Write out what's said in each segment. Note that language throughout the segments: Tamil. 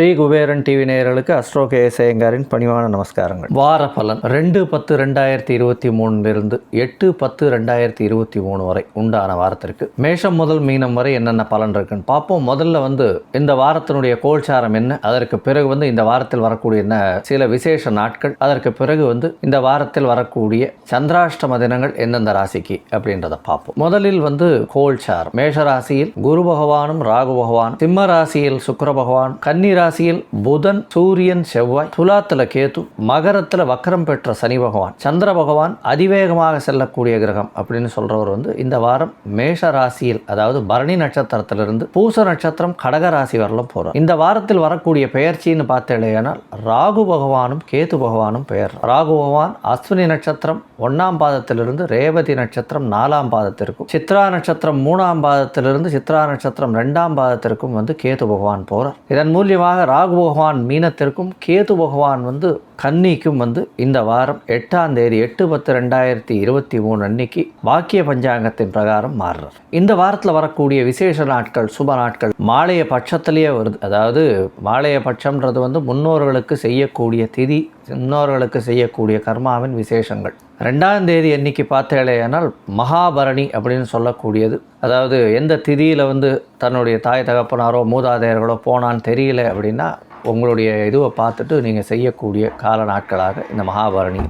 ஸ்ரீ குபேரன் டிவி நேயர்களுக்கு அஸ்ட்ரோ சேயங்காரின் பணிவான நமஸ்காரங்கள். வார பலன் ரெண்டு பத்து ரெண்டாயிரத்தி இருபத்தி மூணுலேருந்து எட்டு பத்து ரெண்டாயிரத்தி இருபத்தி மூணு வரை உண்டான வாரத்திற்கு மேஷம் முதல் மீனம் வரை என்னென்ன பலன் இருக்குன்னு பார்ப்போம். முதல்ல வந்து இந்த வாரத்தினுடைய கோல்சாரம் என்ன? அதற்கு பிறகு வந்து இந்த வாரத்தில் வரக்கூடிய என்ன சில விசேஷ நாட்கள்? அதற்கு பிறகு வந்து இந்த வாரத்தில் வரக்கூடிய சந்திராஷ்டம தினங்கள் எந்தெந்த ராசிக்கு அப்படின்றத பார்ப்போம். முதலில் வந்து கோல்சாரம். மேஷ ராசியில் குரு பகவானும் ராகு பகவான் சிம்ம ராசியில் சுக்கர பகவான். கன்னி ராசியில் புதன் சூரியன் செவ்வாய் துலாத்துல கேத்து மகரத்துல வக்கரம் பெற்ற சனி பகவான் சந்திர பகவான் அதிவேகமாக செல்லக்கூடிய கிரகம் அப்படின்னு சொல்றவர் வந்து இந்த வாரம் மேஷ ராசியில் அதாவது பரணி நட்சத்திரத்திலிருந்து பூச நட்சத்திரம் கடக ராசி வரலாம் போறோம் இந்த வாரத்தில் வரக்கூடிய பெயர்ச்சின்னு பார்த்தேனால் ராகு பகவானும் கேது பகவானும் பெயர். ராகு பகவான் அஸ்வினி நட்சத்திரம் ஒன்னாம் பாதத்திலிருந்து ரேவதி நட்சத்திரம் நாலாம் பாதத்திற்கும் சித்ரா நட்சத்திரம் மூணாம் பாதத்திலிருந்து சித்ரா நட்சத்திரம் ரெண்டாம் பாதத்திற்கும் வந்து கேது பகவான் போறார். இதன் மூலியமாக ராகு பகவான் மீனத்திற்கும் கேது பகவான் வந்து கன்னிக்கும் வந்து இந்த வாரம் எட்டாம் தேதி எட்டு பத்து ரெண்டாயிரத்தி இருபத்தி மூணு அன்னைக்கு வாக்கிய பஞ்சாங்கத்தின் பிரகாரம் மாறுறார். இந்த வாரத்தில் வரக்கூடிய விசேஷ நாட்கள் சுப நாட்கள் மாலைய பட்சத்திலேயே வருது. அதாவது மாலைய பட்சம்ன்றது வந்து முன்னோர்களுக்கு செய்யக்கூடிய திதி முன்னோர்களுக்கு செய்யக்கூடிய கர்மாவின் விசேஷங்கள். ரெண்டாம் தேதி அன்னைக்கு பார்த்தேனால் மகாபரணி அப்படின்னு சொல்லக்கூடியது. அதாவது எந்த திதியில் வந்து தன்னுடைய தாய் தகப்பனாரோ மூதாதையர்களோ போனான்னு தெரியல அப்படின்னா உங்களுடைய இதுவை பார்த்துட்டு நீங்கள் செய்யக்கூடிய கால நாட்களாக இந்த மகாபரணி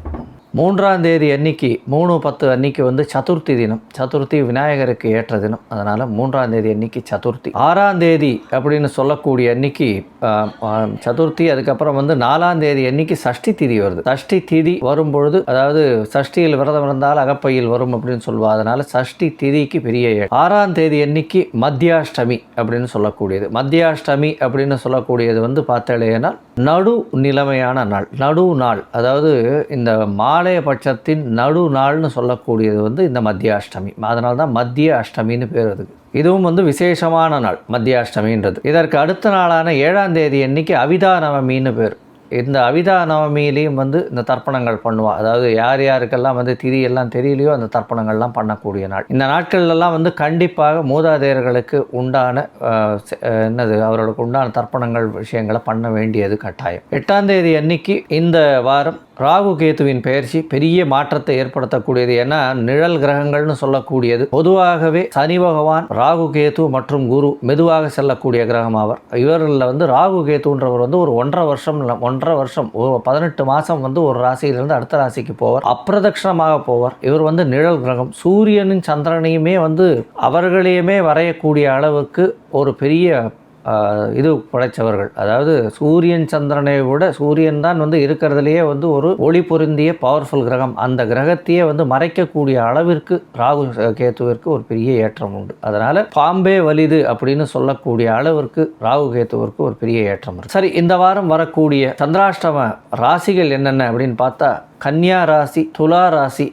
மூன்றாம் தேதி அன்னைக்கு மூணு பத்து அன்னைக்கு வந்து சதுர்த்தி தினம். சதுர்த்தி விநாயகருக்கு ஏற்ற தினம். அதனால் மூன்றாம் தேதி அன்னைக்கு சதுர்த்தி. ஆறாம் தேதி அப்படின்னு சொல்லக்கூடிய அன்னைக்கு சதுர்த்தி அதுக்கப்புறம் வந்து நாலாம் தேதி அன்னைக்கு சஷ்டி திதி வருது. சஷ்டி திதி வரும்பொழுது அதாவது சஷ்டியில் விரதம் இருந்தால் அகப்பையில் வரும் அப்படின்னு சொல்லுவா. அதனால் சஷ்டி திதிக்கு பெரிய ஆறாம் தேதி அன்னைக்கு மத்தியாஷ்டமி அப்படின்னு சொல்லக்கூடியது. மத்தியாஷ்டமி அப்படின்னு சொல்லக்கூடியது வந்து பார்த்தேனால் நடு நிலைமையான நாள். நடு நாள். அதாவது இந்த மா மாலைய பட்சத்தின் நடு நாள்னு சொல்லக்கூடியது வந்து இந்த மத்திய அஷ்டமி அதனால தான் மத்திய அஷ்டமின்னு பேர் அதுக்கு. இதுவும் வந்து விசேஷமான நாள் மத்திய அஷ்டமின்றது இதற்கு அடுத்த நாளான ஏழாம் தேதி அன்னைக்கு அவிதா நவமின்னு பேர். இந்த அவிதா நவமியிலையும் வந்து இந்த தர்ப்பணங்கள் பண்ணுவாள் அதாவது யார் யாருக்கெல்லாம் வந்து திதி எல்லாம் தெரியலையோ அந்த தர்ப்பணங்கள்லாம் பண்ணக்கூடிய நாள். இந்த நாட்கள்லாம் வந்து கண்டிப்பாக மூதாதையர்களுக்கு உண்டான என்னது அவர்களுக்கு உண்டான தர்ப்பணங்கள் விஷயங்களை பண்ண வேண்டியது கட்டாயம். எட்டாம் தேதி அன்னைக்கு இந்த வாரம் ராகு கேத்துவின் பெயர்ச்சி பெரிய மாற்றத்தை ஏற்படுத்தக்கூடியது. ஏன்னா நிழல் கிரகங்கள்னு சொல்லக்கூடியது. பொதுவாகவே சனி பகவான் ராகு கேத்து மற்றும் குரு மெதுவாக செல்லக்கூடிய கிரகம் ஆவர் இவர்களில் வந்து ராகு கேத்துன்றவர் வந்து ஒரு ஒன்றரை வருஷம் ஒன் ஒன்றரை வருஷம் ஒரு பதினெட்டு மாதம் வந்து ஒரு ராசியிலிருந்து அடுத்த ராசிக்கு போவார். அப்பிரதட்சணமாக போவார். இவர் வந்து நிழல் கிரகம். சூரியனும் சந்திரனையுமே வந்து அவர்களையுமே வரையக்கூடிய அளவுக்கு ஒரு பெரிய இது படைத்தவர்கள். அதாவது சூரியன் சந்திரனை விட சூரியன் தான் வந்து இருக்கிறதுலையே வந்து ஒரு ஒளி பொருந்திய பவர்ஃபுல் கிரகம். அந்த கிரகத்தையே வந்து மறைக்கக்கூடிய அளவிற்கு ராகு கேத்துவிற்கு ஒரு பெரிய ஏற்றம் உண்டு. அதனால் பாம்பே வலிது அப்படின்னு சொல்லக்கூடிய அளவிற்கு ராகு கேத்துவிற்கு ஒரு பெரிய ஏற்றம் இருக்கு. சரி இந்த வாரம் வரக்கூடிய சந்திராஷ்டம ராசிகள் என்னென்ன அப்படின்னு பார்த்தா கன்னியா ராசி துலா ராசி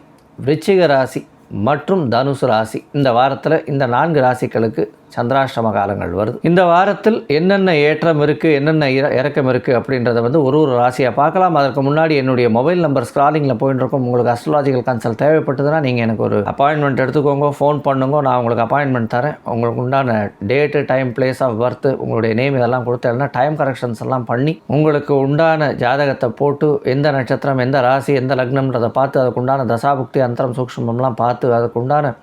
விருச்சிக ராசி மற்றும் தனுசு ராசி. இந்த வாரத்தில் இந்த நான்கு ராசிகளுக்கு சந்திராஷ்டம காலங்கள் வருது. இந்த வாரத்தில் என்னென்ன ஏற்றம் இருக்குது என்னென்ன இற- இறக்கம் இருக்குது அப்படின்றத வந்து ஒரு ஒரு ராசியாக பார்க்கலாம். அதற்கு முன்னாடி என்னுடைய மொபைல் நம்பர் ஸ்க்ராலிங்கில் போயின்னு இருக்கும் உங்களுக்கு அஸ்ட்ராலஜிக்கல் கன்சல்ட் தேவைப்பட்டதுன்னா நீங்கள் எனக்கு ஒரு அப்பாயின்மெண்ட் எடுத்துக்கோங்க ஃபோன் பண்ணுங்க. நான் உங்களுக்கு அப்பாயின்மெண்ட் தரேன். உங்களுக்கு உண்டான date time place of birth உங்களுடைய நேம் இதெல்லாம் கொடுத்தேன்னா டைம் கரெக்ஷன்ஸ் எல்லாம் பண்ணி உங்களுக்கு உண்டான ஜாதகத்தை போட்டு எந்த நட்சத்திரம் எந்த ராசி எந்த லக்னம்ன்றதை பார்த்து அதுக்கு உண்டான தசாபுக்தி அந்தரம் சூக்ஷமம்லாம் பார்த்து அதுக்கு உண்டான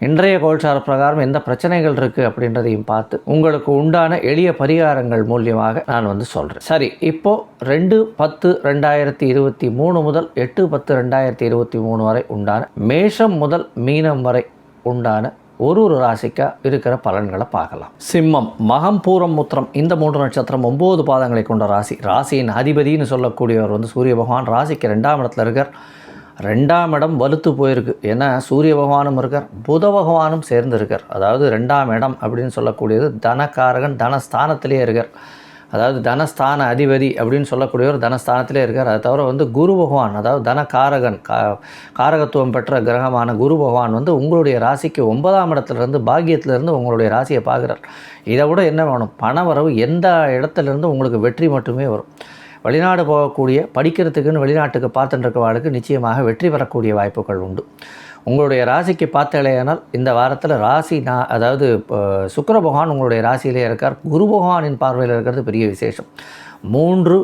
இன்றைய கோல்சார பிரகாரம் எந்த பிரச்சனைகள் இருக்குது அப்படின்றதையும் பார்த்து உங்களுக்கு உண்டான எளிய பரிகாரங்கள் மூலியமாக நான் வந்து சொல்கிறேன் சரி இப்போது ரெண்டு பத்து ரெண்டாயிரத்தி இருபத்தி மூணு முதல் எட்டு பத்து ரெண்டாயிரத்தி இருபத்தி மூணு வரை உண்டான மேஷம் முதல் மீனம் வரை உண்டான ஒரு ஒரு ராசிக்கா இருக்கிற பலன்களை பார்க்கலாம். சிம்மம் மகம் பூரம் முத்திரம் இந்த மூன்று நட்சத்திரம் ஒம்பது பாதங்களை கொண்ட ராசி. ராசியின் அதிபதின்னு சொல்லக்கூடியவர் வந்து சூரிய பகவான். ராசிக்கு ரெண்டாம் இடத்துல இருக்கார். ரெண்டாம் இடம் வலுத்து போயிருக்கு. ஏன்னா சூரிய பகவானும் இருக்கார் புத பகவானும் சேர்ந்து இருக்கார் அதாவது ரெண்டாம் இடம் அப்படின்னு சொல்லக்கூடியது தனக்காரகன் தனஸ்தானத்திலே இருக்கார். அதாவது தனஸ்தான அதிபதி அப்படின்னு சொல்லக்கூடியவர் தனஸ்தானத்திலே இருக்கார். அதை தவிர வந்து குரு பகவான் அதாவது தனக்காரகன் கா காரகத்துவம் பெற்ற கிரகமான குரு பகவான் வந்து உங்களுடைய ராசிக்கு ஒன்பதாம் இடத்துலேருந்து பாக்கியத்திலேருந்து உங்களுடைய ராசியை பார்க்குறார். இதை விட என்ன வேணும்? பணவரவு எந்த இடத்துலேருந்து உங்களுக்கு வெற்றி மட்டுமே வரும்? வெளிநாடு போகக்கூடிய படிக்கிறதுக்குன்னு வெளிநாட்டுக்கு பார்த்துட்டுருக்கவாளுக்கு நிச்சயமாக வெற்றி பெறக்கூடிய வாய்ப்புகள் உண்டு. உங்களுடைய ராசிக்கு பார்த்தலையானால் இந்த வாரத்தில் ராசி நான் அதாவது இப்போ பகவான் உங்களுடைய ராசியிலே இருக்கார். குரு பகவானின் பார்வையில் இருக்கிறது பெரிய விசேஷம். மூன்று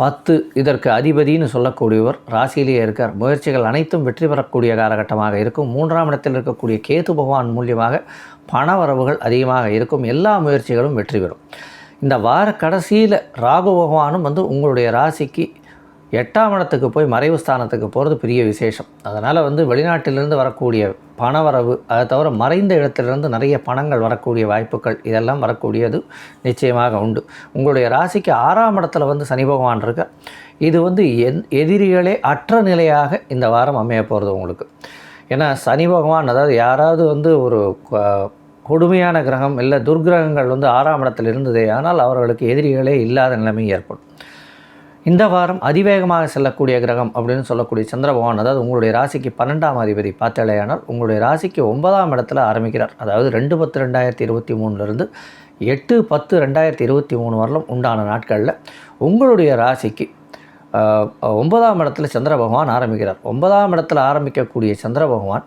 பத்து இதற்கு அதிபதின்னு சொல்லக்கூடியவர் ராசியிலேயே இருக்கார். முயற்சிகள் அனைத்தும் வெற்றி பெறக்கூடிய காலகட்டமாக இருக்கும். மூன்றாம் இடத்தில் இருக்கக்கூடிய கேது பகவான் மூலியமாக பண வரவுகள் அதிகமாக இருக்கும். எல்லா முயற்சிகளும் வெற்றி பெறும். இந்த வார கடைசியில் ராகு பகவானும் வந்து உங்களுடைய ராசிக்கு எட்டாம் இடத்துக்கு போய் மறைவு ஸ்தானத்துக்கு போகிறது பெரிய விசேஷம். அதனால் வந்து வெளிநாட்டிலிருந்து வரக்கூடிய பணவரவு அதை தவிர மறைந்த இடத்திலிருந்து நிறைய பணங்கள் வரக்கூடிய வாய்ப்புகள் இதெல்லாம் வரக்கூடியது நிச்சயமாக உண்டு. உங்களுடைய ராசிக்கு ஆறாம் இடத்துல வந்து சனி பகவான் இருக்க இது வந்து எந் எதிரிகளே அற்ற நிலையாக இந்த வாரம் அமைய போகிறது உங்களுக்கு. ஏன்னா சனி பகவான் அதாவது யாராவது வந்து ஒரு கொடுமையான கிரகம் இல்லை துர்கிரகங்கள் வந்து ஆறாம் இடத்தில் இருந்ததே ஆனால் அவர்களுக்கு எதிரிகளே இல்லாத நிலைமை ஏற்படும். இந்த வாரம் அதிவேகமாக செல்லக்கூடிய கிரகம் அப்படின்னு சொல்லக்கூடிய சந்திர பகவான் அதாவது உங்களுடைய ராசிக்கு பன்னெண்டாம் அதிபதி பார்த்தாலேயானால் உங்களுடைய ராசிக்கு ஒன்பதாம் இடத்துல ஆரம்பிக்கிறார். அதாவது ரெண்டு பத்து ரெண்டாயிரத்தி இருபத்தி மூணுலேருந்து எட்டு பத்து ரெண்டாயிரத்தி இருபத்தி மூணு வரலும் உண்டான நாட்களில் உங்களுடைய ராசிக்கு ஒன்பதாம் இடத்துல சந்திர பகவான் ஆரம்பிக்கிறார். ஒன்பதாம் இடத்துல ஆரம்பிக்கக்கூடிய சந்திர பகவான்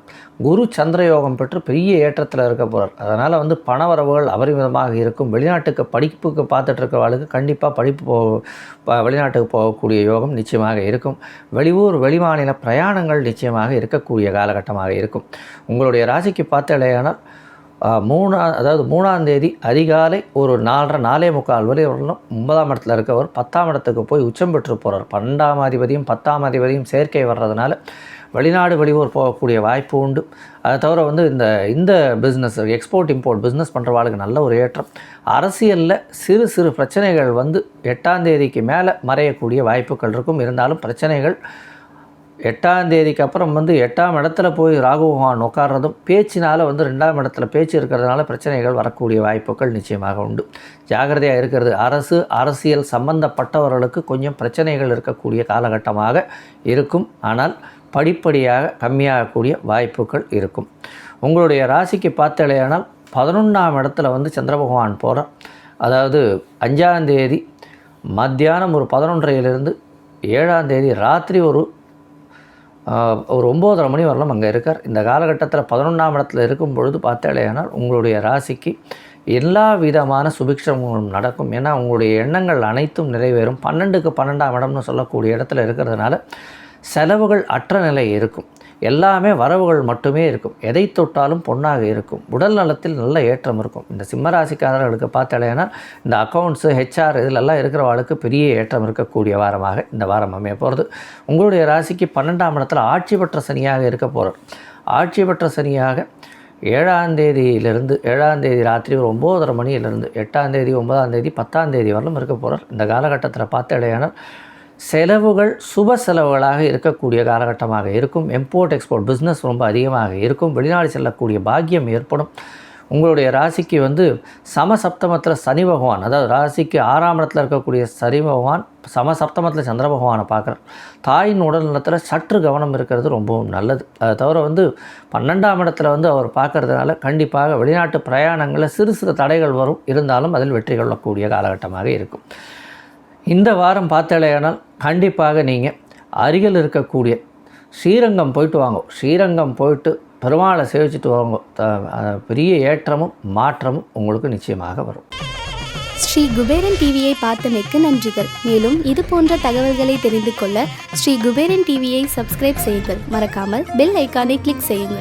குரு சந்திர யோகம் பெற்று பெரிய ஏற்றத்தில் இருக்க போகிறார் அதனால் வந்து பணவரவுகள் அபரிமிதமாக இருக்கும். வெளிநாட்டுக்கு படிப்புக்கு பார்த்துட்டு இருக்கிறவளுக்கு கண்டிப்பாக படிப்பு போ வெளிநாட்டுக்கு போகக்கூடிய யோகம் நிச்சயமாக இருக்கும். வெளியூர் வெளிமாநில பிரயாணங்கள் நிச்சயமாக இருக்கக்கூடிய காலகட்டமாக இருக்கும். உங்களுடைய ராசிக்கு பார்த்தலையானால் மூணா அதாவது மூணாம் தேதி அதிகாலை ஒரு நாலரை நாலே முக்கால் வரை வரலும் ஒன்பதாம் இடத்துல இருக்கவர் பத்தாம் இடத்துக்கு போய் உச்சம் பெற்று போகிறார் பன்னெண்டாம் அதிபதியும் பத்தாம் அதிபதியும் சேர்க்கை வர்றதுனால வெளிநாடு வெளியூர் போகக்கூடிய வாய்ப்பு உண்டு. அதை தவிர வந்து இந்த இந்த பிஸ்னஸ் எக்ஸ்போர்ட் இம்போர்ட் பிஸ்னஸ் பண்ணுறவாளுக்கு நல்ல ஒரு ஏற்றம். அரசியலில் சிறு சிறு பிரச்சனைகள் வந்து எட்டாம் தேதிக்கு மேலே மறையக்கூடிய வாய்ப்புகள் இருக்கும். இருந்தாலும் பிரச்சனைகள் எட்டாம் தேதிக்கு அப்புறம் வந்து எட்டாம் இடத்துல போய் ராகு பகவான் உட்கார்றதும் பேச்சினால் வந்து ரெண்டாம் இடத்துல பேச்சு இருக்கிறதுனால பிரச்சனைகள் வரக்கூடிய வாய்ப்புகள் நிச்சயமாக உண்டு. ஜாகிரதையாக இருக்கிறது. அரசு அரசியல் சம்பந்தப்பட்டவர்களுக்கு கொஞ்சம் பிரச்சனைகள் இருக்கக்கூடிய காலகட்டமாக இருக்கும். ஆனால் படிப்படியாக கம்மியாகக்கூடிய வாய்ப்புகள் இருக்கும். உங்களுடைய ராசிக்கு பார்த்தலையானால் பதினொன்றாம் இடத்துல வந்து சந்திர பகவான் போகிறார் அதாவது அஞ்சாம் தேதி மத்தியானம் ஒரு பதினொன்றையிலிருந்து ஏழாம் தேதி ராத்திரி ஒரு ஒரு ஒம்போதரை மணி வரலாம் அங்கே இருக்கார். இந்த காலகட்டத்தில் பதினொன்றாம் இடத்துல இருக்கும் பொழுது பார்த்தாலேயானால் உங்களுடைய ராசிக்கு எல்லா விதமான சுபிக்ஷமும் நடக்கும். ஏன்னா உங்களுடைய எண்ணங்கள் அனைத்தும் நிறைவேறும். பன்னெண்டுக்கு பன்னெண்டாம் இடம்னு சொல்லக்கூடிய இடத்துல இருக்கிறதுனால செலவுகள் அற்ற நிலை இருக்கும். எல்லாமே வரவுகள் மட்டுமே இருக்கும். எதை தொட்டாலும் பொன்னாக இருக்கும். உடல் நலத்தில் நல்ல ஏற்றம் இருக்கும். இந்த சிம்மராசிக்காரர்களுக்கு பார்த்தாலேனா இந்த அக்கௌண்ட்ஸு ஹெச்ஆர் இதிலெல்லாம் இருக்கிறவர்களுக்கு பெரிய ஏற்றம் இருக்கக்கூடிய வாரமாக இந்த வாரம் அமைய போகிறது உங்களுடைய ராசிக்கு பன்னெண்டாம் இடத்தில் ஆட்சி பெற்ற சனியாக இருக்க போகிறார் ஆட்சி பெற்ற சனியாக ஏழாம் தேதியிலிருந்து ஏழாம் தேதி ராத்திரி ஒரு ஒம்போதரை மணியிலிருந்து எட்டாம் தேதி ஒன்பதாம் தேதி பத்தாம் தேதி வரலும் இருக்க போகிறார் இந்த காலகட்டத்தில் பார்த்தாலேயானால் செலவுகள் சுப செலவுகளாக இருக்கக்கூடிய காலகட்டமாக இருக்கும். எம்போர்ட் எக்ஸ்போர்ட் பிஸ்னஸ் ரொம்ப அதிகமாக இருக்கும். வெளிநாடு செல்லக்கூடிய பாக்கியம் ஏற்படும். உங்களுடைய ராசிக்கு வந்து சமசப்தமத்தில் சனி பகவான் அதாவது ராசிக்கு ஆறாம் இடத்துல இருக்கக்கூடிய சனி பகவான் சமசப்தமத்தில் சந்திர பகவானை பார்க்குறோம் தாயின் உடல் நலத்தில் சற்று கவனம் இருக்கிறது ரொம்பவும் நல்லது. அதை தவிர வந்து பன்னெண்டாம் இடத்துல வந்து அவர் பார்க்கறதுனால கண்டிப்பாக வெளிநாட்டு பிரயாணங்களில் சிறு சிறு தடைகள் வரும். இருந்தாலும் அதில் வெற்றி கொள்ளக்கூடிய காலகட்டமாக இருக்கும். இந்த வாரம் பார்த்தாலேயானால் கண்டிப்பாக நீங்கள் அருகில் இருக்கக்கூடிய ஸ்ரீரங்கம் போயிட்டு வாங்க. ஸ்ரீரங்கம் போயிட்டு பெருமாளை சேவிச்சுட்டு வாங்க. பெரிய ஏற்றமும் மாற்றமும் உங்களுக்கு நிச்சயமாக வரும். ஸ்ரீ குபேரன் டிவியை பார்த்தமைக்கு நன்றிகள். மேலும் இது போன்ற தகவல்களை தெரிந்து கொள்ள ஸ்ரீ குபேரன் டிவியை சப்ஸ்கிரைப் செய்யுங்கள். மறக்காமல் பெல் ஐக்கானை கிளிக் செய்யுங்கள்.